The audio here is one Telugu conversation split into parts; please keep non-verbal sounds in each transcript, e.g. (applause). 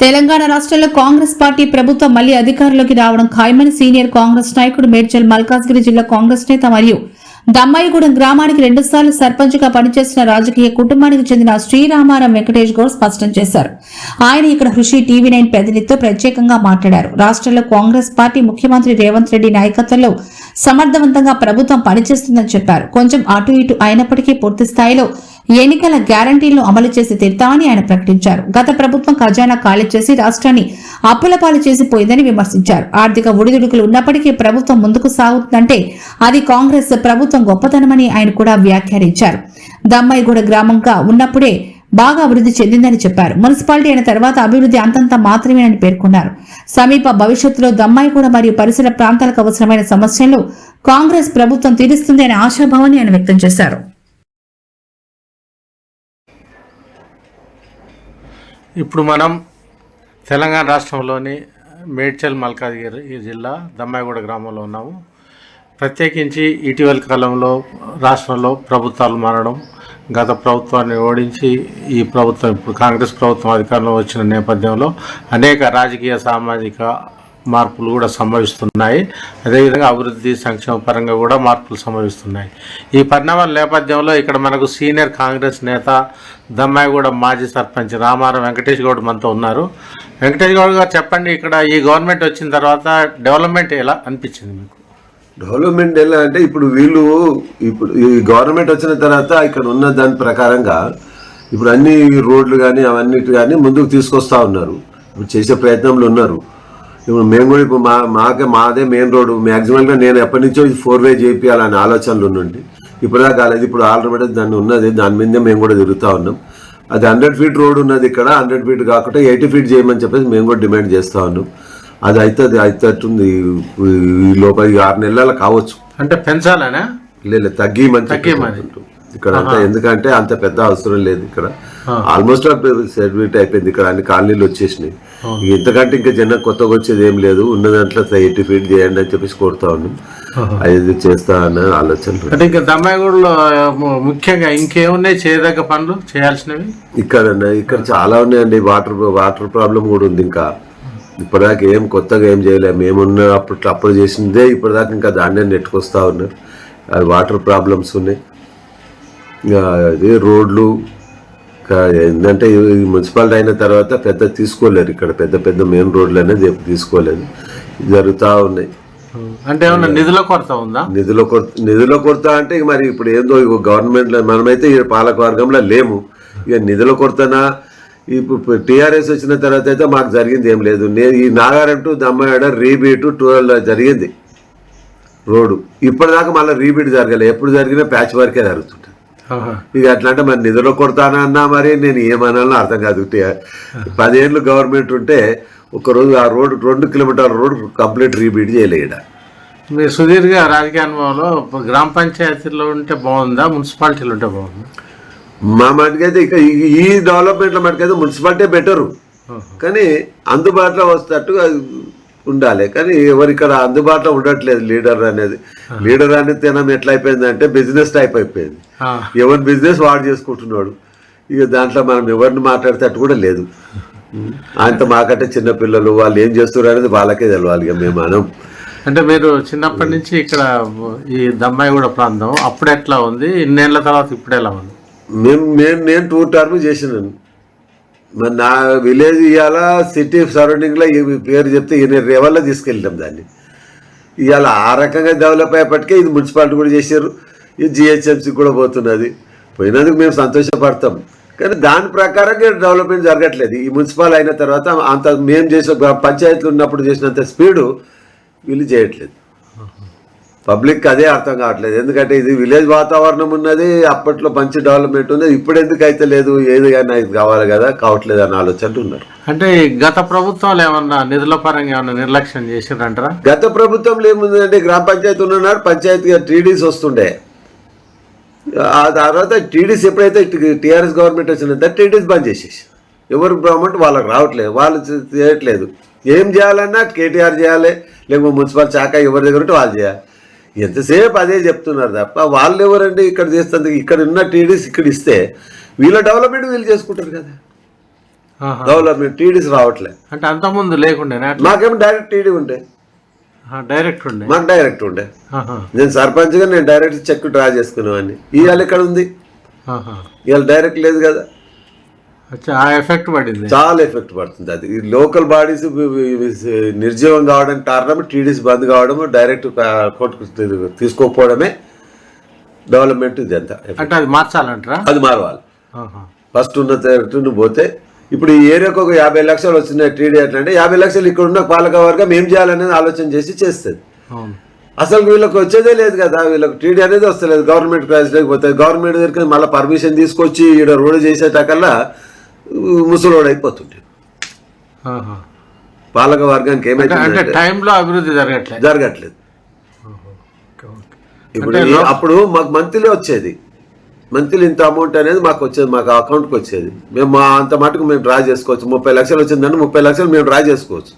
తెలంగాణ రాష్ట్రంలో కాంగ్రెస్ పార్టీ ప్రభుత్వం మళ్ళీ అధికారంలోకి రావడం ఖాయమని సీనియర్ కాంగ్రెస్ నాయకుడు మేడ్చల్ మల్కాజ్గిరి జిల్లా కాంగ్రెస్ నేత మరియు దమ్మాయిగూడెం గ్రామానికి రెండుసార్లు సర్పంచ్గా పనిచేసిన రాజకీయ కుటుంబానికి చెందిన శ్రీరామారాం వెంకటేష్ గౌడ్ స్పష్టం చేశారు. ఆయన ఇక్కడ కృషి టీవీ నైన్ ప్రతినిధితో ప్రత్యేకంగా మాట్లాడారు. రాష్ట్రంలో కాంగ్రెస్ పార్టీ ముఖ్యమంత్రి రేవంత్ రెడ్డి నాయకత్వంలో సమర్థవంతంగా ప్రభుత్వం పనిచేస్తుందని చెప్పారు. కొంచెం అటు ఇటు అయినప్పటికీ పూర్తి స్థాయిలో ఎన్నికల గ్యారంటీలను అమలు చేసి తీరుతామని ఆయన ప్రకటించారు. గత ప్రభుత్వం ఖజానా ఖాళీ చేసి రాష్ట్రాన్ని అప్పుల పాలు చేసిపోయిందని విమర్శించారు. ఆర్థిక ఒడిదుడుకులు ఉన్నప్పటికీ ప్రభుత్వం ముందుకు సాగుతుందంటే అది కాంగ్రెస్ ప్రభుత్వం గొప్పతనమని ఆయన కూడా వ్యాఖ్యానించారు. దమ్మాయిగూడ గ్రామంగా ఉన్నప్పుడే బాగా అభివృద్ధి చెందిందని చెప్పారు. మున్సిపాలిటీ అయిన తర్వాత అభివృద్ధి అంతంత మాత్రమేనని పేర్కొన్నారు. సమీప భవిష్యత్తులో దమ్మాయిగూడ మరియు పరిసర ప్రాంతాలకు అవసరమైన సమస్యలు కాంగ్రెస్ ప్రభుత్వం తీరుస్తుంది అనే ఆశాభావాన్ని ఆయన వ్యక్తం చేశారు. ఇప్పుడు మనం తెలంగాణ రాష్ట్రంలోని మేడ్చల్ మల్కాజ్గిరి ఈ జిల్లా దమ్మాయిగూడ గ్రామంలో ఉన్నాము. ప్రత్యేకించి ఇటీవల కాలంలో రాష్ట్రంలో ప్రభుత్వాలు మారడం గత ప్రభుత్వాన్ని ఓడించి ఈ ప్రభుత్వం ఇప్పుడు కాంగ్రెస్ ప్రభుత్వం అధికారంలో వచ్చిన నేపథ్యంలో అనేక రాజకీయ సామాజిక మార్పులు కూడా సంభవిస్తున్నాయి. అదేవిధంగా అభివృద్ధి సంక్షేమ పరంగా కూడా మార్పులు సంభవిస్తున్నాయి. ఈ పరిణామాల నేపథ్యంలో ఇక్కడ మనకు సీనియర్ కాంగ్రెస్ నేత దమ్మాయిగూడ మాజీ సర్పంచ్ రామారావు వెంకటేష్ గౌడ్ మనతో ఉన్నారు. వెంకటేష్ గౌడ్ గారు చెప్పండి ఇక్కడ ఈ గవర్నమెంట్ వచ్చిన తర్వాత డెవలప్మెంట్ ఎలా అనిపించింది మీకు? డెవలప్మెంట్ ఎలా అంటే ఇప్పుడు వీళ్ళు ఇప్పుడు ఈ గవర్నమెంట్ వచ్చిన తర్వాత ఇక్కడ ఉన్న దాని ప్రకారంగా ఇప్పుడు అన్ని రోడ్లు కానీ అవన్నిటి కానీ ముందుకు తీసుకొస్తా ఉన్నారు. ఇప్పుడు చేసే ప్రయత్నంలో ఉన్నారు. ఇప్పుడు మేము కూడా ఇప్పుడు మా మాకే మాదే మెయిన్ రోడ్ మ్యాక్సిమంగా నేను ఎప్పటి నుంచో ఫోర్ వే చేయించాలనే ఆలోచనలు ఉండండి. ఇప్పుడుదా కాలేదు. ఇప్పుడు ఆల్రెడీ దాన్ని ఉన్నది. దాని మీదే మేము కూడా తిరుగుతూ ఉన్నాం. అది హండ్రెడ్ ఫీట్ రోడ్ ఉన్నది ఇక్కడ. హండ్రెడ్ ఫీట్ కాకుండా ఎయిటీ ఫీట్ చేయమని చెప్పేసి మేము కూడా డిమాండ్ చేస్తూ ఉన్నాం. అది అవుతుంది అవుతుంది ఈ లోపల ఆరు నెలలు కావచ్చు. అంటే పెంచాలనా? లేదు తగ్గిమని తగ్గిమని. ఇక్కడ అంతా ఎందుకంటే అంత పెద్ద అవసరం లేదు ఇక్కడ. ఆల్మోస్ట్ సర్టిఫికేట్ అయిపోయింది ఇక్కడ అన్ని కాలనీలు వచ్చేసినాయి. ఇంతకంటే ఇంకా జనం కొత్తగా వచ్చేది ఏం లేదు. ఉన్న దాంట్లో ఎయిటీ ఫీట్ చేయండి అని చెప్పేసి కోరుతా ఉన్నాం. అది చేస్తా అన్న ఆలోచన. అంటే ఇంకా దమ్మాయిగూడలో ముఖ్యంగా ఇంకేమున్నాయి చేయదగ్గ పనులు? చేయాల్సినవి? ఇక్కడ ఇక్కడ చాలా ఉన్నాయండి. వాటర్ వాటర్ ప్రాబ్లం కూడా ఉంది ఇంకా. ఇప్పటిదాకా ఏం కొత్తగా ఏం చేయలేము మేమున్న అప్పుడు అప్పుడు చేసిందే ఇప్పటిదాకా ఇంకా దాన్నే నెట్టుకొస్తా ఉన్నారు. వాటర్ ప్రాబ్లమ్స్ ఉన్నాయి. అదే రోడ్లు ఏంటంటే మున్సిపాలిటీ అయిన తర్వాత పెద్ద తీసుకోలేరు ఇక్కడ పెద్ద పెద్ద మెయిన్ రోడ్లు అనేది తీసుకోలేదు. జరుగుతూ ఉన్నాయి. అంటే ఏమన్నా నిధుల కొరత ఉందా? నిధుల కొరత నిధుల కొరత అంటే మరి ఇప్పుడు ఏందో గవర్నమెంట్లో మనమైతే ఈ పాలక వర్గంలో లేము. ఇక నిధుల కొరతనా ఇప్పుడు టీఆర్ఎస్ వచ్చిన తర్వాత అయితే మాకు జరిగింది ఏం లేదు. నేను ఈ Nagaram to Dammada rebid twelve జరిగింది. రోడ్డు. ఇప్పటిదాకా మళ్ళీ రీబీట్ జరగలేదు ఎప్పుడు జరిగినా ప్యాచ్ వర్కే జరుగుతుంటుంది. ఇక అట్లా అంటే మరి నిధులు కొడతానా అన్నా మరి నేను ఏమనాలో అర్థం కాదు. పదేళ్ళు గవర్నమెంట్ ఉంటే ఒక రోజు ఆ రోడ్డు రెండు కిలోమీటర్ల రోడ్డు కంప్లీట్ రీబీట్ చేయలేడ? మీ సుదీర్ఘ రాజకీయ అనుభవంలో గ్రామ పంచాయతీలో ఉంటే బాగుందా? మున్సిపాలిటీలో ఉంటే బాగుందా? మా మటుకైతే ఇక ఈ- డెవలప్మెంట్ల మటుకైతే మున్సిపాలిటీ బెటరు. కానీ అందుబాటులో వస్తట్టు ఉండాలి. కానీ ఎవరు ఇక్కడ అందుబాటులో ఉండట్లేదు లీడర్ అనేది. లీడర్ అనేది తినం ఎట్లా అయిపోయిందంటే బిజినెస్ టైప్ అయిపోయింది. ఎవరి బిజినెస్ వాడు చేసుకుంటున్నాడు. ఇక దాంట్లో మనం ఎవరిని మాట్లాడితే కూడా లేదు. ఆయనతో మాకంటే చిన్నపిల్లలు వాళ్ళు ఏం చేస్తున్నారు అనేది వాళ్ళకే తెలవాలి ఇక మేము మనం అంటే మీరు చిన్నప్పటి నుంచి ఇక్కడ ఈ దమ్మాయిగూడ ప్రాంతం అప్పుడు ఎట్లా ఉంది? ఇన్నేళ్ళ తర్వాత ఇప్పుడు ఎలా ఉంది? మేము నేను నేను టూ టర్మ్ చేసినాను. మరి నా విలేజ్ ఇవాళ సిటీ సరౌండింగ్లో ఈ పేరు చెప్తే ఈయన రేవల్లో తీసుకెళ్ళాం దాన్ని. ఇవాళ ఆ రకంగా డెవలప్ అయ్యేపటికే ఇది మున్సిపాలిటీ కూడా చేశారు. ఇది జిహెచ్ఎంసీ కూడా పోతున్నది. పోయినందుకు మేము సంతోషపడతాం. కానీ దాని ప్రకారంగా డెవలప్మెంట్ జరగట్లేదు. ఈ మున్సిపల్ అయిన తర్వాత అంత మేము చేసిన పంచాయతీలు ఉన్నప్పుడు చేసినంత స్పీడు వీళ్ళు చేయట్లేదు. పబ్లిక్ అదే అర్థం కావట్లేదు. ఎందుకంటే ఇది విలేజ్ వాతావరణం ఉన్నది అప్పట్లో మంచి డెవలప్మెంట్ ఉంది ఇప్పుడు ఎందుకు అయితే లేదు ఏది కానీ ఇది కావాలి కదా కావట్లేదు అని ఆలోచనలు ఉన్నారు. అంటే గత ప్రభుత్వాలు ఏమన్నా నిధుల పరంగా ఏమన్నా నిర్లక్ష్యం చేసిండ్రంటారా గత ప్రభుత్వంలో ఏముందంటే గ్రామ పంచాయతీ ఉన్నారు పంచాయతీ టీడీస్ వస్తుండే. ఆ తర్వాత టీడీస్ ఎప్పుడైతే టీఆర్ఎస్ గవర్నమెంట్ వచ్చిందంటే టీడీస్ బంద్ చేసేసి. ఎవరు గవర్నమెంట్ వాళ్ళకి రావట్లేదు వాళ్ళు చేయట్లేదు. ఏం చేయాలన్నా కేటీఆర్ చేయాలి లేకపోతే మున్సిపల్ శాఖ ఎవరి దగ్గర ఉంటే వాళ్ళు చేయాలి. ఎంతసేపు అదే చెప్తున్నారు తప్ప వాళ్ళు ఎవరండి ఇక్కడ చేస్తుంది ఇక్కడ ఉన్న టీడీస్ ఇక్కడ ఇస్తే వీళ్ళ డెవలప్మెంట్ వీళ్ళు చేసుకుంటారు కదా. డెవలప్మెంట్ టీడీస్ రావట్లే. అంటే అంతకుముందు అట్లా మాకేమో డైరెక్ట్ టీడీ ఉండే. డైరెక్ట్ ఉండే. మాకు డైరెక్ట్ ఉండే. నేను సర్పంచ్గా నేను డైరెక్ట్ చెక్ డ్రా చేసుకునేవాడిని. ఇవాళ ఎక్కడ ఉంది. ఇవాళ డైరెక్ట్ లేదు కదా. ఎఫెక్ట్ పడింది. చాలా ఎఫెక్ట్ పడుతుంది అది. లోకల్ బాడీస్ నిర్జీవం కావడానికి కారణం టీడీస్ బంద్ కావడము డైరెక్ట్ కోర్టుకు తీసుకోకపోవడమే డెవలప్మెంట్ ఇది అంతా అంటే అది మార్చాలంటారా? అది మారవాలి. ఫస్ట్ ఉన్న నువ్వు పోతే ఇప్పుడు ఈ ఏరియాకు ఒక యాభై లక్షలు వచ్చినాయి టీడీ అంటే యాభై లక్షలు ఇక్కడ ఉన్న పాలక వర్గం ఏం చేయాలనేది ఆలోచన చేసి చేస్తుంది. అసలు వీళ్ళకి వచ్చేదే లేదు కదా వీళ్ళకి టీడీ అనేది వస్తలేదు. గవర్నమెంట్ క్లాస్ లేకపోతే గవర్నమెంట్ దగ్గరికి మళ్ళీ పర్మిషన్ తీసుకొచ్చి ఈడ రోడ్ చేసేటకల్లా ముసలోడు అయిపోతుంటే ఆహా. పాలక వర్గానికి అంటే- అంటే టైంలో అభివృద్ధి జరగట్లేదు. జరగట్లేదు. ఇప్పుడు అప్పుడు మాకు మంత్లీ వచ్చేది. మంత్లీ ఇంత అమౌంట్ అనేది మాకు వచ్చేది మాకు అకౌంట్కి వచ్చేది. మేము మా అంత మటుకు మేము డ్రా చేసుకోవచ్చు. ముప్పై లక్షలు వచ్చిందంటే ముప్పై లక్షలు మేము డ్రా చేసుకోవచ్చు.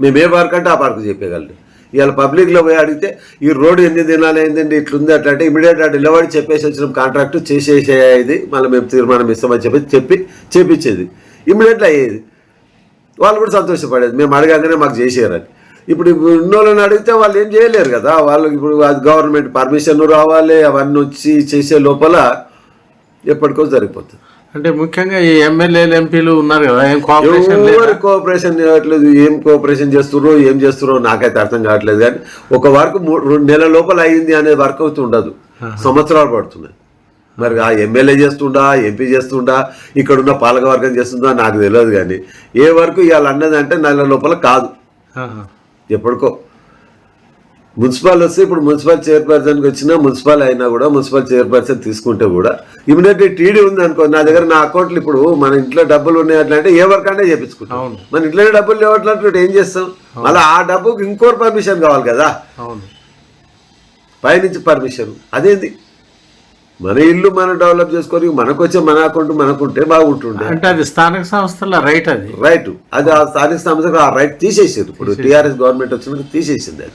మేము ఏ పార్క్ అంటే ఆ పార్క్ చెప్పగలం ఇవాళ పబ్లిక్లో పోయి అడిగితే ఈ రోడ్డు ఎన్ని దినాలు అయిందండి? ఇట్లుంది అట్లా అంటే ఇమీడియట్ అటు నిలబడి చెప్పేసి వచ్చిన కాంట్రాక్ట్ చేసేసేది మళ్ళీ మేము తీర్మానం ఇస్తామని చెప్పి చెప్పి చేపించేది. ఇమీడియట్లీ అయ్యేది. వాళ్ళు కూడా సంతోషపడేది. మేము అడగానే మాకు చేసేయారని. ఇప్పుడు ఉన్నోళ్ళని అడిగితే వాళ్ళు ఏం చేయలేరు కదా. వాళ్ళకి ఇప్పుడు అది గవర్నమెంట్ పర్మిషన్ రావాలి అవన్నీ వచ్చి చేసే లోపల ఎప్పటికో సరిపోతుంది అంటే ముఖ్యంగా ఈ ఎమ్మెల్యేలు ఎంపీలు ఉన్నారు కదా ఏం కోఆపరేషన్ ఎవరు కోఆపరేషన్ చేయట్లేదు ఏం కోఆపరేషన్ చేస్తుర్రో ఏం చేస్తుర్రో నాకైతే అర్థం కావట్లేదు. కానీ ఒక వర్క్ రెండు నెలల లోపల అయింది అనే వర్క్ అవుతూ ఉండదు. సంవత్సరాలు పడుతున్నాయి. మరి ఆ ఎమ్మెల్యే చేస్తుండా ఎంపీ చేస్తుండా ఇక్కడున్న పాలక వర్గం చేస్తుందా నాకు తెలియదు కానీ ఏ వరకు ఇవాళ అన్నది అంటే నెల లోపల కాదు. ఎప్పటికో మున్సిపల్ వస్తే ఇప్పుడు మున్సిపల్ చైర్పర్సన్కి వచ్చినా మున్సిపల్ అయినా కూడా మున్సిపల్ చైర్పర్సన్ తీసుకుంటే కూడా ఇమీడియట్లీ టీడీ ఉంది అనుకో నా దగ్గర నా అకౌంట్లు ఇప్పుడు మన ఇంట్లో డబ్బులు ఉన్నాయి అట్లా అంటే ఏ వర్క్ అంటే చేపించుకుంటాం. మన ఇంట్లోనే డబ్బులు లేవట్లంటే ఏం చేస్తాం? మళ్ళీ ఆ డబ్బుకి ఇంకోటి పర్మిషన్ కావాలి కదా? అవును. పైనుంచి పర్మిషన్. అదేంది? మన ఇల్లు మనం డెవలప్ చేసుకొని మనకు వచ్చే మన అకౌంట్ మనకుంటే బాగుంటుండే. అంటే అది స్థానిక సంస్థల రైట్ అది. రైట్. అది ఆ స్థానిక సంస్థకు ఆ రైట్ తీసేసారు. ఇప్పుడు టీఆర్ఎస్ గవర్నమెంట్ వచ్చినాక తీసేసింది అది.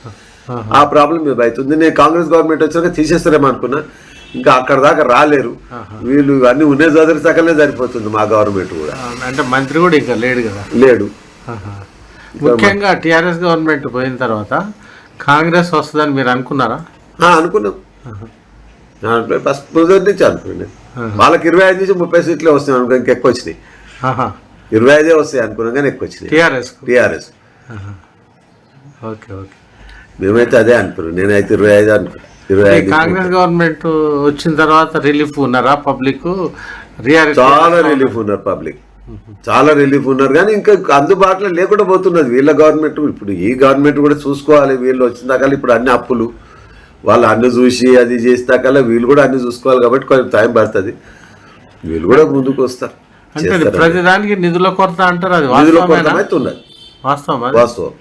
ఆ ప్రాబ్లం మీద అవుతుంది. నేను కాంగ్రెస్ గవర్నమెంట్ వచ్చాక తీసేస్తారేమో అనుకున్నా. ఇంకా అక్కడ దాకా రాలేరు. వీళ్ళు అన్ని ఉన్నే చదివి సకలనే సరిపోతుంది మా గవర్నమెంట్ కూడా. అంటే మంత్రి కూడా ఇంకా లేడు కదా? లేడు. ముఖ్యంగా టిఆర్ఎస్ గవర్నమెంట్ పోయిన తర్వాత కాంగ్రెస్ వస్తుందని మీరు అనుకున్నారా? అనుకున్నాం. ఫస్ట్ మొదటి నుంచి అనుకున్నాను. వాళ్ళకి ఇరవై ఐదు నుంచి ముప్పై సీట్లే వస్తాయి అనుకో ఇంకా ఎక్కువ వచ్చినాయి. ఇరవై ఐదే వస్తాయి అనుకున్నాం కానీ ఎక్కువ వచ్చినాయి. టిఆర్ఎస్. టీఆర్ఎస్. Okay okay. మేమైతే అదే అనుకున్నాం నేనైతే ఇరవై ఐదు అనుకున్నాను ఇరవై ఐదు కాంగ్రెస్ గవర్నమెంట్ వచ్చిన తర్వాత రిలీఫ్ ఉన్నారా పబ్లిక్? చాలా రిలీఫ్ ఉన్నారు పబ్లిక్. చాలా రిలీఫ్ ఉన్నారు. కానీ ఇంకా అందుబాటులో లేకుండా పోతున్నది. వీళ్ళ గవర్నమెంట్ ఇప్పుడు ఈ గవర్నమెంట్ కూడా చూసుకోవాలి. వీళ్ళు వచ్చిన దాకా ఇప్పుడు అన్ని అప్పులు. వాళ్ళు అన్ని చూసి అది చేస్తాకల్లా వీళ్ళు కూడా అన్ని చూసుకోవాలి కాబట్టి కొంచెం టైం పడుతుంది. వీళ్ళు కూడా ముందుకు వస్తారు. అంటే. ప్రతిదానికి నిధుల కొరత అంటారు. అది నిధుల కొరత అయితే ఉన్నది. వాస్తవం. వాస్తవం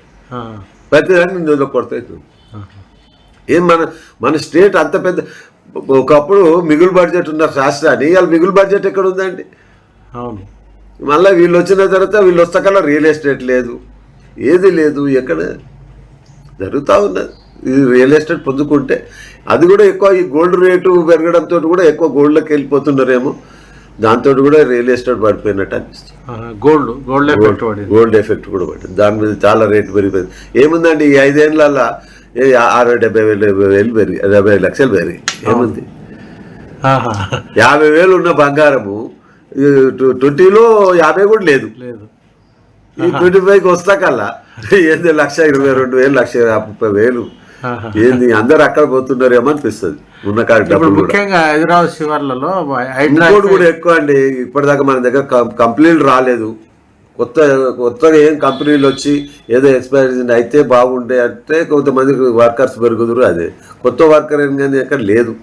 ఆ. ప్రతిదానికి నిధుల అవుతుంది ఏం మన మన స్టేట్ అంత పెద్ద ఒకప్పుడు మిగులు బడ్జెట్ ఉన్న రాష్ట్రాన్ని ఇవాళ మిగులు బడ్జెట్ ఎక్కడ ఉందండి అవును. మళ్ళీ వీళ్ళు వచ్చిన తర్వాత వీళ్ళు వస్తాకల్లా రియల్ ఎస్టేట్ లేదు ఏది లేదు ఎక్కడ? జరుగుతూ ఉన్నది. ఈ రియల్ ఎస్టేట్ పొందుకుంటే అది కూడా ఎక్కువ ఈ గోల్డ్ రేటు పెరగడంతో కూడా ఎక్కువ గోల్డ్లోకి వెళ్ళిపోతున్నారేమో. దాంతో కూడా రియల్ ఎస్టేట్ పడిపోయినట్టు అనిపిస్తుంది. గోల్డ్ గోల్డ్ ఎఫెక్ట్ పడింది. గోల్డ్ ఎఫెక్ట్ కూడా పట్టింది దాని మీద చాలా రేటు పెరిగిపోయింది. ఏముందండి ఈ ఏ ఆరు డెబ్బై వేలు డెబ్బై వేలు పెరిగి డెబ్బై లక్షలు పెరిగి. ఏముంది. యాభై వేలు ఉన్న బంగారము ట్వంటీలో యాభై కూడా లేదు. లేదు. ఈ ట్వంటీ ఫైవ్కి వస్తాకల్లా ఏంది లక్ష ఇరవై రెండు వేలు లక్ష ముప్పై వేలు. ఏంది అందరు అక్కడ పోతున్నారేమో అనిపిస్తుంది. ఉన్న ముఖ్యంగా హైదరాబాద్ శివర్లలో ఇంకోటి కూడా ఎక్కువ అండి ఇప్పటిదాకా మన దగ్గర కం- కంపెనీలు రాలేదు. కొత్త కొత్తగా ఏం కంపెనీలు వచ్చి ఏదో ఎక్స్పైరీ అయితే బాగుండే అంటే కొంతమందికి వర్కర్స్ పెరుగుదురు అదే. కొత్త వర్కర్ ఏం కానీ ఎక్కడ లేదు.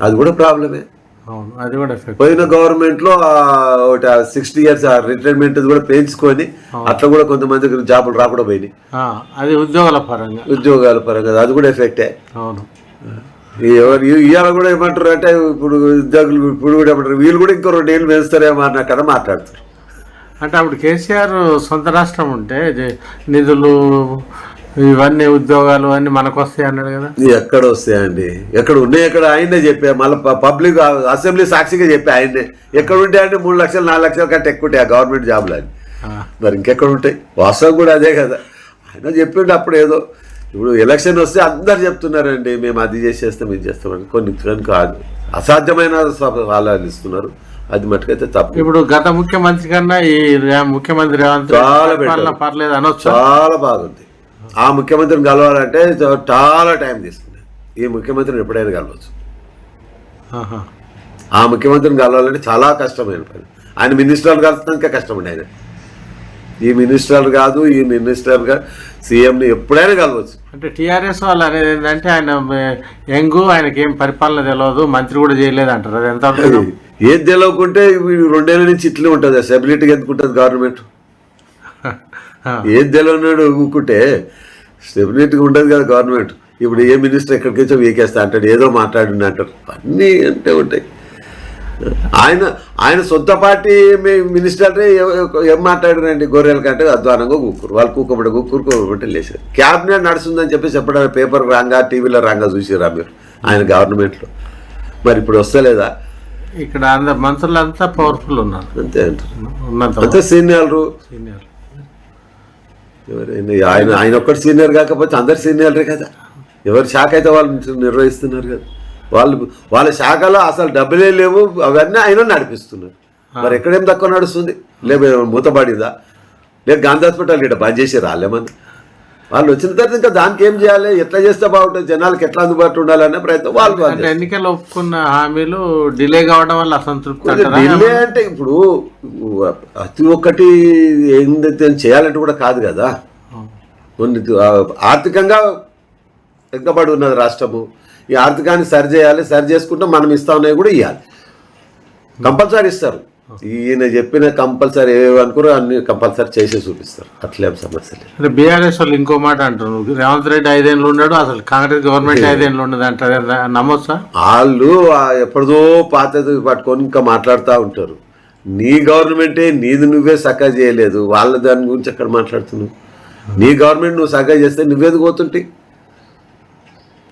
అది కూడా ప్రాబ్లమే. అది కూడా పోయిన గవర్నమెంట్లో ఒకటి సిక్స్టీ ఇయర్స్ రిటైర్మెంట్ కూడా పెంచుకొని అట్లా కూడా కొంతమందికి జాబులు రాకుండా పోయినాయి. అది ఉద్యోగాల పరంగా. ఉద్యోగాల పరంగా అది కూడా ఎఫెక్టే అవును. ఎవరు ఇవాళ కూడా ఏమంటారు అంటే ఇప్పుడు ఉద్యోగులు ఇప్పుడు కూడా ఏమంటారు వీళ్ళు కూడా ఇంకో రెండు ఏళ్ళు వేస్తారేమో అన్న కదా మాట్లాడుతారు అంటే అప్పుడు కేసీఆర్ సొంత రాష్ట్రం ఉంటే నిధులు ఇవన్నీ ఉద్యోగాలు అన్ని మనకు వస్తాయి అన్నాడు కదా. ఎక్కడ వస్తాయండి? ఎక్కడ ఉన్నాయి? ఎక్కడ ఆయనే చెప్పా. మళ్ళీ పబ్లిక్ అసెంబ్లీ సాక్షిగా చెప్పా ఆయనే ఎక్కడ ఉంటాయండి మూడు లక్షలు నాలుగు లక్షల కంటే ఎక్కువ ఉంటాయి ఆ గవర్నమెంట్ జాబ్లు అని. మరి ఇంకెక్కడ ఉంటాయి? వాస్తవం కూడా అదే కదా. ఆయన చెప్పిండు అప్పుడు ఏదో. ఇప్పుడు ఎలక్షన్ వస్తే అందరు చెప్తున్నారండి మేము అది చేసేస్తాం ఇది చేస్తామని కొన్ని కొన్ని కాదు. అసాధ్యమైన సభ- వాళ్ళు ఇస్తున్నారు. అది మటుకైతే తప్పు. ఇప్పుడు గత ముఖ్యమంత్రి కన్నా ఈ ముఖ్యమంత్రి రేవంత్ చాలా. పర్లేదు అనొచ్చు? చాలా బాగుంది. ఆ ముఖ్యమంత్రిని కలవాలంటే చాలా టైం తీసుకుంది. ఈ ముఖ్యమంత్రిని ఎప్పుడైనా కలవచ్చు. ఆ ముఖ్యమంత్రిని కలవాలంటే చాలా కష్టమైన పని. ఆయన మినిస్టర్లు కలుస్తున్నా ఇంకా కష్టం అండి ఆయన. ఈ మినిస్టర్ కాదు ఈ మినిస్టర్ సీఎంని ఎప్పుడైనా కలవచ్చు. అంటే టీఆర్ఎస్ వాళ్ళు అనేది ఏంటంటే ఆయన యంగ్ ఆయనకి ఏం పరిపాలన తెలియదు మంత్రి కూడా చేయలేదు అంటారు. అది ఎంత? ఏది తెలియకుంటే రెండేళ్ళ నుంచి ఇట్లే ఉంటుంది. స్టెబిలిటీకి ఎందుకు ఉంటుంది గవర్నమెంట్? ఏది తెలియనాడు ఊరుకుంటే స్టెబిలిటీగా ఉంటుంది కదా గవర్నమెంట్ ఇప్పుడు ఏ మినిస్టర్ ఎక్కడికించో వీకేస్తా అంటాడు ఏదో మాట్లాడింది అంటారు అన్నీ అంటే ఉంటాయి. ఆయన ఆయన సొంత పార్టీ మినిస్టర్ ఏం మాట్లాడారండి గొర్రెల కంటే అధ్వానంగా కూకురు వాళ్ళు కూకబడి కూకురు కూకబడి లేచారు. క్యాబినెట్ నడుస్తుందని చెప్పేసి ఎప్పుడైనా పేపర్ రాంగా టీవీలో రాంగా చూసిరా మీరు? ఆయన గవర్నమెంట్లో. మరి ఇప్పుడు వస్తలేదా? ఇక్కడ అందరు మంత్రులంతా పవర్ఫుల్ ఉన్నారు. అంతే అంటారు. అంతే సీనియర్లు. సీనియర్ ఎవరైనా ఆయన ఆయన ఒక్కటి సీనియర్ కాకపోతే అందరు సీనియర్లే కదా. ఎవరి శాఖ అయితే వాళ్ళు నిర్వహిస్తున్నారు కదా. వాళ్ళు వాళ్ళ శాఖలో అసలు డబ్బులే లేవు అవన్నీ ఆయన నడిపిస్తున్నారు. మరి ఎక్కడేం తక్కువ నడుస్తుంది? లేకపోతే మూతపడిందా లేదు గాంధీ హాస్పిటల్ ఇక్కడ బంద్ చేసి రాలేమని. వాళ్ళు వచ్చిన తర్వాత ఇంకా దానికి ఏం చేయాలి? ఎట్లా చేస్తే బాగుంటుంది? జనాలకు ఎట్లా అందుబాటులో ఉండాలనే ప్రయత్నం వాళ్ళు ఎన్నికల్లో ఒప్పుకున్న హామీలు డిలే కావడం వల్ల అసంతృప్తి? డిలే అంటే ఇప్పుడు ప్రతి ఒక్కటి ఏందైతే చేయాలంటే కూడా కాదు కదా. కొన్ని ఆర్థికంగా వెనుకబడి ఉన్నది రాష్ట్రము. ఈ ఆర్థికాన్ని సరి చేయాలి సరి చేసుకుంటే మనం ఇస్తా ఉన్నాయి కూడా ఇవ్వాలి కంపల్సరీ ఇస్తారు. ఈయన చెప్పిన కంపల్సరీ ఏవేవి అనుకురో అన్ని కంపల్సరీ చేసి చూపిస్తారు. అట్లేం సమస్య లేదు. అంటే బీఆర్ఎస్ వాళ్ళు ఇంకో మాట అంటారు. రేవంత్ రెడ్డి ఐదేళ్ళు ఉన్నాడు అసలు కాంగ్రెస్ గవర్నమెంట్ ఐదేళ్ళు ఉండదు అంటారు. నమ్మొచ్చా? వాళ్ళు ఎప్పటిదో పాతది పట్టుకొని ఇంకా మాట్లాడుతూ ఉంటారు. నీ గవర్నమెంటే నీది నువ్వే సక్క చేయలేదు. వాళ్ళ దాని గురించి ఎక్కడ మాట్లాడుతున్నావు? నీ గవర్నమెంట్ నువ్వు సక్క చేస్తే నువ్వేందుకు పోతుంటే?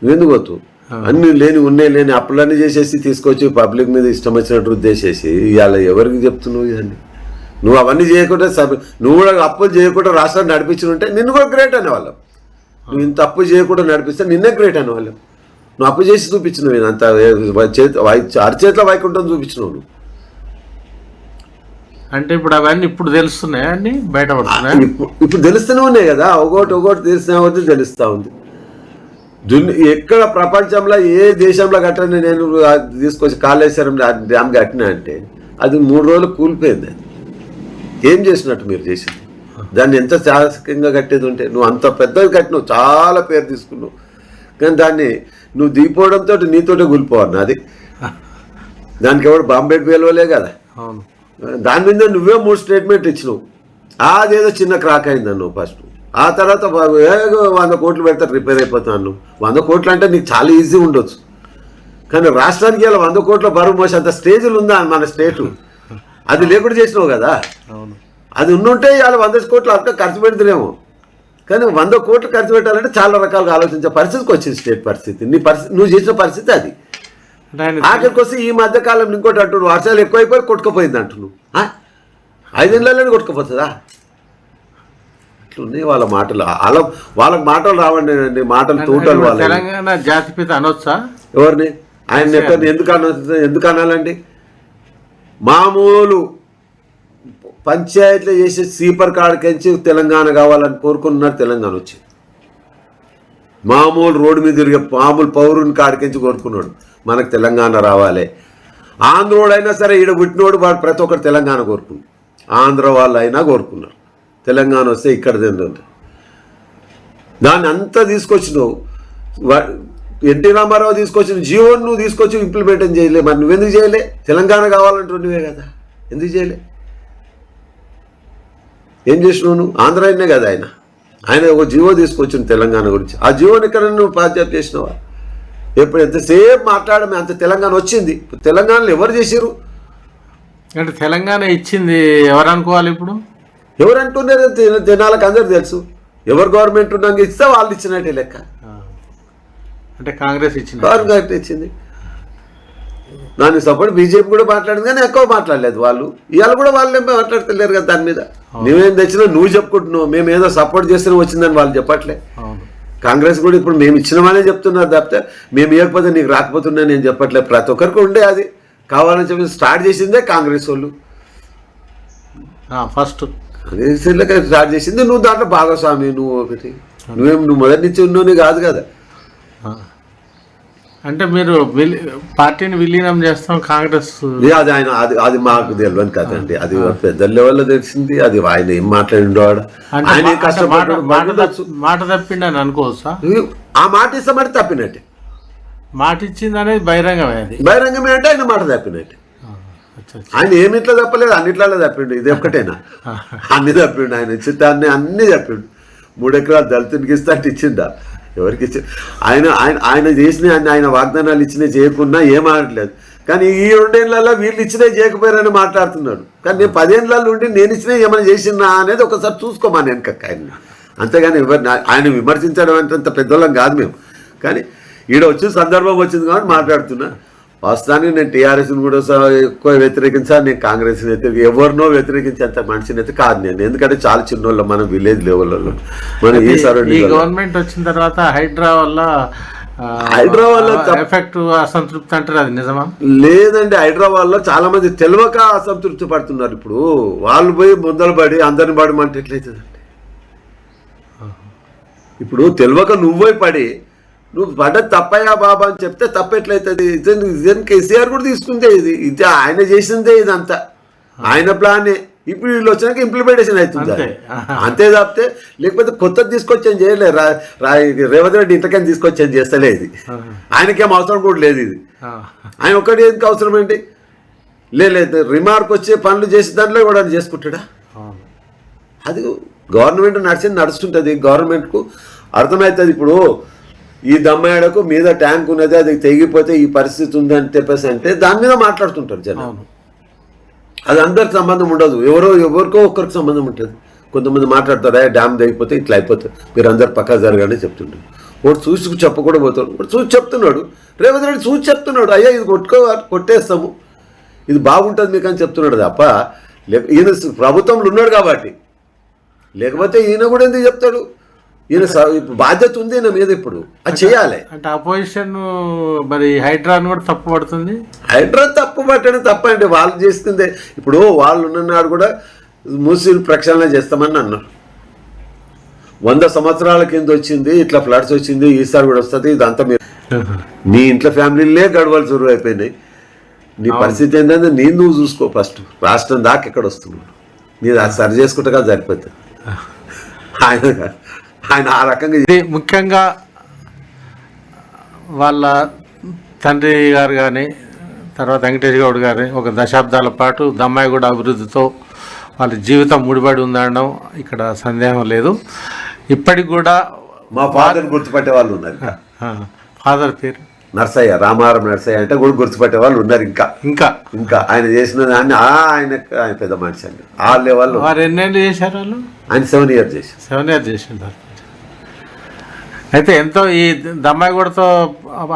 నువ్వెందుకు పోతు అన్ని లేని ఉన్నాయి లేని అప్పులన్నీ చేసేసి తీసుకొచ్చి పబ్లిక్ మీద ఇష్టం వచ్చినట్టు ఉద్దేశేసి ఇవాళ ఎవరికి చెప్తున్నావు ఇవన్నీ? నువ్వు అవన్నీ చేయకుండా సబ్ నువ్వు కూడా అప్పులు చేయకుండా రాష్ట్రాన్ని నడిపించుంటే నిన్ను కూడా గ్రేట్ అనేవాళ్ళం. నువ్వు ఇంత అప్పు చేయకుండా నడిపిస్తే నిన్నే గ్రేట్ అనేవాళ్ళం. నువ్వు అప్పు చేసి చూపించినవు అంత చేతి అరచేతిలో వైకుంఠం చూపించినావు నువ్వు. అంటే ఇప్పుడు అవన్నీ ఇప్పుడు తెలుస్తున్నాయా అండి బయటపడుతున్నాయా ఇప్పుడు తెలుస్తూనే ఉన్నాయి కదా. ఒకటి ఒకటి తెలిసిన తెలుస్తూ ఉంది. దుని ఎక్కడ ప్రపంచంలో ఏ దేశంలో కట్టని నేను తీసుకొచ్చి కాళేశ్వరం డ్యా- డ్యామ్ కట్టినా అంటే అది మూడు రోజులు కూలిపోయింది అది. ఏం చేసినట్టు మీరు చేసింది? దాన్ని ఎంత శాసకంగా కట్టేది ఉంటే నువ్వు అంత పెద్దది కట్టినావు చాలా పేరు తీసుకున్నావు. కానీ దాన్ని నువ్వు దిగిపోవడంతో నీతోటే కూలిపోవన్నా అది. దానికి ఎవరు బాంబే పేలవలే కదా. దాని మీద నువ్వే మూడు స్టేట్మెంట్ ఇచ్చినావు. అదేదో చిన్న క్రాక్ అయింది నువ్వు ఫస్ట్. ఆ తర్వాత వంద కోట్లు పెడితే రిపేర్ అయిపోతాను వంద కోట్లు అంటే నీకు చాలా ఈజీ ఉండొచ్చు. కానీ రాష్ట్రానికి ఇలా వంద కోట్ల బరువు మోసే అంత స్టేజ్లు ఉందా మన స్టేటు అది లేకుండా చేసినావు కదా. అది ఉండుంటే ఇవాళ వంద కోట్లు అంతా ఖర్చు పెడతలేము కానీ వంద కోట్లు ఖర్చు పెట్టాలంటే చాలా రకాలుగా ఆలోచించే పరిస్థితికి వచ్చింది స్టేట్ పరిస్థితి. నీ పరిస్థితి నువ్వు చేసిన పరిస్థితి అది. ఆఖరికి వస్తే ఈ మధ్య కాలం ఇంకోటి అంటున్నావు. వర్షాలు ఎక్కువైపోయి కొట్టుకుపోయింది అంటున్నావు. ఆ? ఐదేళ్ళలోనే కొట్టుకుపోతుందా? అట్లున్నాయి వాళ్ళ మాటలు. వాళ్ళ వాళ్ళకి మాటలు రావండి అండి మాటలు తోటలు వాళ్ళ తెలంగాణ జాతిపిత అనొచ్చా? ఎవరిని? ఆయన ఎక్కడ ఎందుకు అన ఎందుకు అనాలండి? మామూలు పంచాయతీలో చేసే స్వీపర్ కాడికించి తెలంగాణ కావాలని కోరుకున్నారు తెలంగాణ వచ్చింది. మామూలు రోడ్డు మీద తిరిగే మామూలు పౌరుని కాడికించి కోరుకున్నాడు. మనకు తెలంగాణ రావాలి. ఆంధ్రోడు అయినా సరే ఈడ పుట్టినోడు వాడు ప్రతి ఒక్కరు తెలంగాణ కోరుకున్నాడు ఆంధ్ర వాళ్ళు అయినా కోరుకున్నారు. తెలంగాణ వస్తే ఇక్కడ తింటుంది దాన్ని అంతా తీసుకొచ్చినావు. ఎన్టీ రామారావు తీసుకొచ్చిన జీవోని నువ్వు తీసుకొచ్చి ఇంప్లిమెంట్ చేయలే. మరి నువ్వెందుకు చేయలే? తెలంగాణ కావాలంటున్నవే కదా. ఎందుకు చేయలే? ఏం చేసినావు నువ్వు? ఆంధ్ర అయినే కదా ఆయన. ఆయన ఒక జీవో తీసుకొచ్చిన తెలంగాణ గురించి. ఆ జీవోని ఇక్కడ నువ్వు పాద్యాప్ చేసినావా? ఎప్పుడు ఎంతసేపు మాట్లాడమే? అంత తెలంగాణ వచ్చింది. తెలంగాణలో ఎవరు చేశారు అంటే తెలంగాణ ఇచ్చింది ఎవరు అనుకోవాలి ఇప్పుడు? ఎవరు అంటున్నారు జనాలకు అందరు తెలుసు. ఎవరు గవర్నమెంట్ ఉన్నాక ఇస్తే వాళ్ళు ఇచ్చినట్టే లెక్క. అంటే కాంగ్రెస్ ఇచ్చిన గవర్నమెంట్ ఇచ్చింది. దానికి సపోర్ట్ బీజేపీ కూడా మాట్లాడింది కానీ ఎక్కువ మాట్లాడలేదు వాళ్ళు. ఇవాళ కూడా వాళ్ళు మాట్లాడతలేరు కదా దాని మీద. నువ్వేం తెచ్చినా నువ్వు చెప్పుకుంటున్నావు మేము ఏదో సపోర్ట్ చేస్తేనే వచ్చిందని వాళ్ళు చెప్పట్లే. కాంగ్రెస్ కూడా ఇప్పుడు మేము ఇచ్చినామనే చెప్తున్నారు తప్పితే మేము ఇవ్వకపోతే నీకు రాకపోతున్నా నేను చెప్పట్లేదు ప్రతి ఒక్కరికి ఉండే అది. కావాలని చెప్పి స్టార్ట్ చేసిందే కాంగ్రెస్ వాళ్ళు. ఫస్ట్ స్టార్ట్ చేసింది. నువ్వు దాంట్లో భాగస్వామి నువ్వు ఒకటి. నువ్వేం నువ్వు మొదటి నుంచి ఉన్నోని కాదు కదా. అంటే మీరు పార్టీని విలీనం చేస్తాం కాంగ్రెస్ అది ఆయన అది అది మాకు తెలియని కదండి అది పెద్ద లెవెల్లో తెలిసింది. అది ఆయన ఏం మాట్లాడిండో ఆడ. అంటే ఆయన మాట కష్టపడ్డాడు మాట అని అనుకోవచ్చా? ఆ మాట ఇస్తామంటే తప్పినట్టే. మాట ఇచ్చింది అనేది బహిరంగమే బహిరంగమే అంటే ఆయన మాట తప్పినట్టే. ఆయన ఏమిట్లా తప్పలేదు అన్నిట్లలో తప్పిండు. ఇది ఒక్కటేనా? అన్ని తప్పిండు ఆయన ఇచ్చిద్దాన్ని అన్ని తప్పిండు. మూడు ఎకరాలు దళితునికి ఇస్తా అంటే ఇచ్చిందా ఎవరికి ఇచ్చి? ఆయన ఆయన ఆయన చేసిన ఆయన వాగ్దానాలు ఇచ్చినవి చేయకున్నా ఏం ఆడట్లేదు. కానీ ఈ రెండేళ్ళలో వీళ్ళు ఇచ్చినవి చేయకపోయారని మాట్లాడుతున్నాడు. కానీ నేను పదేళ్ళలో ఉండి నేను ఇచ్చినవి ఏమైనా చేసినా అనేది ఒకసారి చూసుకోమా నేను ఆయన అంతేగాని ఎవరు ఆయన విమర్శించడం అంటే అంత పెద్దోళ్ళం కాదు మేము. కానీ ఈడ వచ్చిన సందర్భం వచ్చింది కాబట్టి మాట్లాడుతున్నా. వాస్తవానికి నేను టీఆర్ఎస్ని కూడా ఎక్కువ వ్యతిరేకించా నేను కాంగ్రెస్ వ్యతిరేకి ఎవరినో వ్యతిరేకించేంత మనిషిని అయితే కాదు నేను. ఎందుకంటే చాలా చిన్నోళ్ళం మనం విలేజ్ లెవెల్లో మనం ఈ ఈ సరౌండింగ్ గవర్నమెంట్ వచ్చిన తర్వాత హైడ్రా వల్ల వల్ల తప్ప- ఎఫెక్ట్ అసంతృప్తి అంటారు అది నిజమా? లేదండి హైదరాబాద్లో చాలా మంది తెలియక అసంతృప్తి పడుతున్నారు ఇప్పుడు. వాళ్ళు పోయి ముందలు పడి అందరిని పడమంటే ఎట్లయితుందండి? ఇప్పుడు తెలియక నువ్వే పడి నువ్వు పడ్డ తప్పయ్యా బాబా అని చెప్తే తప్ప ఎట్లయితుంది ఇదని కేసీఆర్ కూడా తీసుకుందే ఇది. ఇది ఆయన చేసిందే ఇదంతా. ఆయన ప్లానే. ఇప్పుడు వీళ్ళు వచ్చినాక ఇంప్లిమెంటేషన్ అవుతుంది? అంతే. తప్పితే లేకపోతే కొత్తది తీసుకొచ్చాను చేయలే? రేవంత్ రెడ్డి ఇంతకని తీసుకొచ్చాను చేస్తలే ఇది. ఆయనకేం అవసరం కూడా లేదు ఇది. ఆయన ఒక్కటి ఎందుకు అవసరం ఏంటి? లేదు రిమార్క్ వచ్చే పనులు చేసే దాంట్లో కూడా ఆయన చేసుకుంటాడా. అది గవర్నమెంట్ నడిచింది నడుస్తుంటుంది. గవర్నమెంట్కు అర్థమవుతుంది ఇప్పుడు. ఈ దమ్మాయడకు మీద ట్యాంక్ ఉన్నది అది తెగిపోతే ఈ పరిస్థితి ఉంది అని చెప్పేసి అంటే దాని మీద మాట్లాడుతుంటారు జనం. అది అందరికి సంబంధం ఉండదు. ఎవరో ఎవరికో ఒక్కరికి సంబంధం ఉంటుంది. కొంతమంది మాట్లాడతారా డ్యామ్ తెగిపోతే ఇట్లా అయిపోతుంది మీరు అందరు పక్కా జరగానే చెప్తుంటారు. వాడు చూసి చెప్పకూడా పోతాడు. వాడు చూసి చెప్తున్నాడు. రేవంత్ రెడ్డి చూసి చెప్తున్నాడు. అయ్యా ఇది కొట్టుకో కొట్టేస్తాము. ఇది బాగుంటుంది మీకు అని చెప్తున్నాడు తప్ప లేక ఈయన ప్రభుత్వంలో ఉన్నాడు కాబట్టి. లేకపోతే ఈయన కూడా ఎందుకు చెప్తాడు? ఈయన బాధ్యత ఉంది ఈయన మీద ఇప్పుడు. అది చేయాలి. అంటే అపోజిషన్ మరి హైడ్రాను కూడా తప్పు పడుతుంది. హైడ్రా తప్పు పట్టడం తప్పండి. వాళ్ళు చేస్తుందే ఇప్పుడు వాళ్ళు ఉన్ననాడు కూడా మూసీలు ప్రక్షాళన చేస్తామని అన్నారు. వంద సంవత్సరాల కింద వచ్చింది ఇట్లా ఫ్లడ్స్ వచ్చింది ఈసారి కూడా వస్తుంది ఇదంతా మీరు (laughs) నీ ఇంట్లో ఫ్యామిలీలే గడవలు సురువు అయిపోయినాయి. నీ పరిస్థితి ఏంటంటే నేను నువ్వు చూసుకో ఫస్ట్. రాష్ట్రం దాకా ఎక్కడ వస్తున్నావు నీది అది సరి చేసుకుంటే కదా సరిపోతుంది. (laughs) ఆయన ఆయన ఆ రకంగా ముఖ్యంగా వాళ్ళ తండ్రి గారు కానీ తర్వాత వెంకటేష్ గౌడ్ గారి ఒక దశాబ్దాల పాటు దమ్మాయిగూడ అభివృద్ధితో వాళ్ళ జీవితం ముడిపడి ఉందనడం ఇక్కడ సందేహం లేదు. ఇప్పటికి కూడా మా ఫాదర్ గుర్తుపట్టే వాళ్ళు ఉన్నారు. ఫాదర్ పేరు? నర్సయ్య రామారం నర్సయ్య అంటే కూడా గుర్తుపట్టే వాళ్ళు ఉన్నారు ఇంకా. ఇంకా? ఇంకా ఆయన చేసిన దాన్ని ఆయన ఆయన పెద్ద మనిషి అండి. ఆ లెవెల్లో వారు ఎన్నేళ్ళు చేశారు వాళ్ళు? ఆయన సెవెన్ ఇయర్ చేసి సెవెన్ ఇయర్స్ చేసింటారు అయితే ఎంతో ఈ దమ్మాయిగూడతో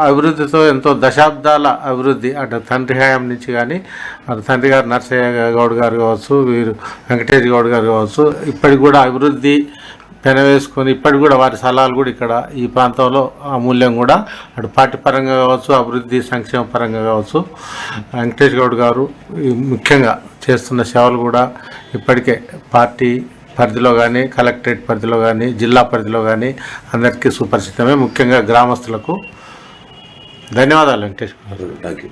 అభివృద్ధితో ఎంతో దశాబ్దాల అభివృద్ధి అటు తండ్రి హయాం నుంచి కానీ అటు తండ్రి గారు నర్సయ్య గౌడ్ గారు కావచ్చు వీరు వెంకటేష్ గౌడ్ గారు కావచ్చు ఇప్పటికి కూడా అభివృద్ధి పెనవేసుకొని ఇప్పటికి కూడా వారి సలహాలు కూడా ఇక్కడ ఈ ప్రాంతంలో అమూల్యం కూడా. అటు పార్టీ పరంగా కావచ్చు అభివృద్ధి సంక్షేమ పరంగా కావచ్చు వెంకటేష్ గౌడ్ గారు ముఖ్యంగా చేస్తున్న సేవలు కూడా ఇప్పటికే పార్టీ పరిధిలో కానీ కలెక్టరేట్ పరిధిలో కానీ జిల్లా పరిధిలో కానీ అందరికీ సుపరిచితమే. ముఖ్యంగా గ్రామస్తులకు ధన్యవాదాలు వెంకటేష్ గారు. Thank you